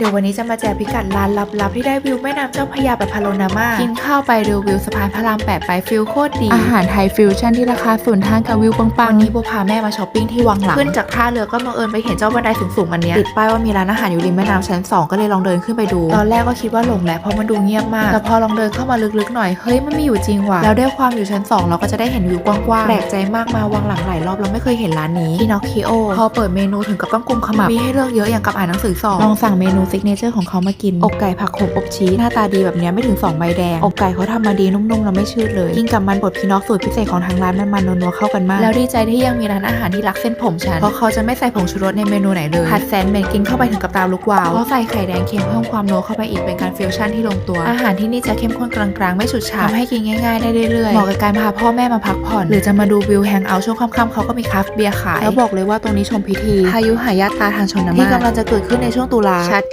เดี๋ยววันนี้จะมาแจกพิกัดร้านลับๆที่ได้วิวแม่น้ำเจ้าพระยาแบบพาโลนามากินข้าวไปดูวิวสะพานพระรามแปดไปฟิลโคตรดี อาหารไทยฟิวชั่นที่ราคาส่วนทางกับวิวปังวันนี้โบพาแม่มาช้อปปิ้งที่วังหลัง ขึ้นจากท่าเรือก็บังเอิญไปเห็นเจ้าบันไดสูงๆอันเนี้ยติดป้ายว่ามีร้านอาหารอยู่ริมแม่น้ำชั้น2ก็เลยลองเดินขึ้นไปดู ตอนแรกก็คิดว่าหลงแหละเพราะมันดูเงียบมาก แต่พอลองเดินเข้ามาลึกๆหน่อยเฮ้ยมันมีอยู่จริงว่ะแล้วด้วยความอยู่ชั้น2เราก็จะได้เห็นวิวกว้างๆแปลกใจมากมาวังหลังหลายรอบเราไม่เคยเห็นร้านนี้พินอคคิโอพอเปิดเมนูถึงกับต้องกุมขมับมีให้เลือกเยอะอย่างกับอ่านหนังสือสอบลองสั่งเมนูซิกเนเจอร์ของเขามากิน อกไก่ผักโขมอบชีสหน้าตาดีแบบเนี้ยไม่ถึง2ใบแดง อกไก่เขาทำมาดีนุ่มๆเราไม่ชืดเลยกินกับมันบดพีนอกสูตรพิเศษของทางร้านมันมันนัวๆเข้ากันมาก แล้วดีใจที่ยังมีร้านอาหารที่รักเส้นผมฉันเพราะเขาจะไม่ใส่ผงชูรสในเมนูไหนเลยผัดแซนเมนกินเข้าไปถึงกับตาลุกวาวเขาใส่ไข่แดงเค็มเพิ่มความนัวเข้าไปอีกเป็นการฟิวชั่นที่ลงตัว อาหารที่นี่จะเข้มข้นกลางๆไม่ฉุดฉาดทำให้กินง่ายๆได้เรื่อยๆเหมาะกับการพาพ่อแม่มาพักผ่อน หรือจะมาดูวิวแฮงเอาท์ช่วงค่ำๆเขาก็มีคราฟต์เบียร์ขายแล้วบอกเลยว่าตรงนี้ชมพิธีพายุหายาตาทางชนนามาที่กำลังจะเกิดขึ้นในช่วงตุลาชัด